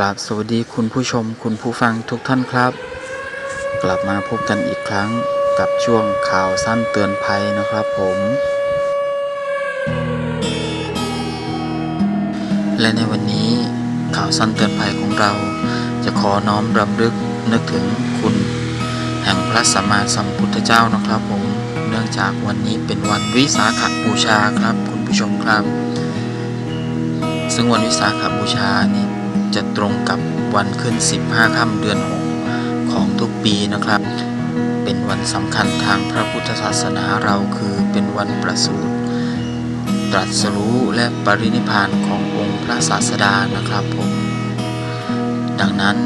กราบสวัสดีคุณผู้ชมคุณผู้ฟังทุกท่านครับ กลับมาพบกันอีกครั้งกับช่วงข่าวสั้นเตือนภัยนะครับผม และในวันนี้ข่าวสั้นเตือนภัยของเรา จะขอน้อมรำลึกนึกถึงคุณ แห่งพระสัมมาสัมพุทธเจ้านะครับผม เนื่องจากวันนี้เป็นวันวิสาขบูชาครับคุณผู้ชมครับ ซึ่งวันวิสาขบูชานี้ จะตรงกับวันขึ้น 15 ค่ำเดือน 6 ของทุกปีนะครับ เป็นวันสำคัญทางพระพุทธศาสนาเราคือเป็นวันประสูติตรัสรู้และปรินิพานขององค์พระศาสดานะครับผม ดังนั้น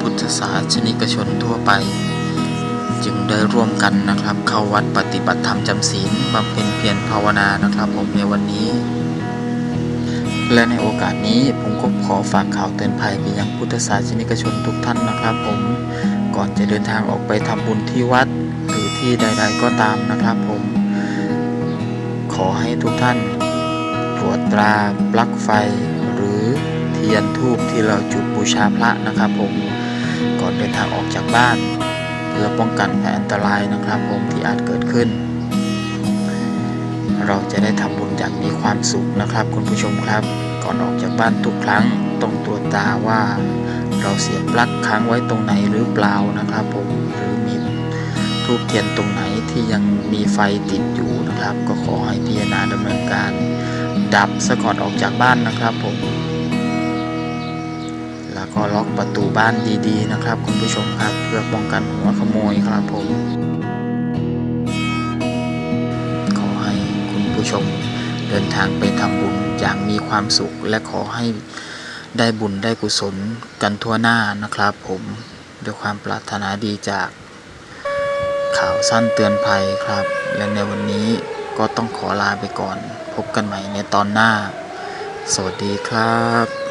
พุทธศาสนิกชนทั่วไป จึงได้ร่วมกันนะครับ เข้าวัดปฏิบัติธรรมจำศีลบำเพ็ญเพียรภาวนานะครับผมในวันนี้ และในโอกาสนี้ผมก็ขอฝากข่าวเตือนภัยไปยังพุทธศาสนิกชนทุกท่านนะครับผมก่อนจะเดินทางออกไปทำบุญที่วัด หรือที่ใด ๆก็ตามนะครับผม ขอให้ทุกท่านตรวจตราปลั๊กไฟ หรือเทียนทูบที่เราจุดบูชาพระนะครับผมก่อนเดินทางออกจากบ้าน เพื่อป้องกันภัยอันตรายนะครับผมที่อาจเกิดขึ้น เราจะได้ทำบุญอย่างมีความสุขนะครับ คุณผู้ชมครับ ก่อนออกจากบ้านทุกครั้งต้องตรวจตาว่า เราเสียบปลั๊กค้างไว้ตรงไหนหรือเปล่านะครับผมหรือมีทูบเทียนตรงไหนที่ยังมีไฟติดอยู่นะครับ ก็ขอให้พิจารณาดำเนินการ ดับซะก่อนออกจากบ้านนะครับผมแล้วก็ล็อกประตูบ้านดีๆนะครับ คุณผู้ชมครับเพื่อป้องกันหัวขโมยครับผม ผู้ชมเดินทางไปทำบุญอย่างมีความสุข และขอให้ได้บุญได้กุศลกันทั่วหน้านะครับผมด้วยความปรารถนาดีจากข่าวสั้นเตือนภัยครับ และในวันนี้ก็ต้องขอลาไปก่อน พบกันใหม่ในตอนหน้า สวัสดีครับ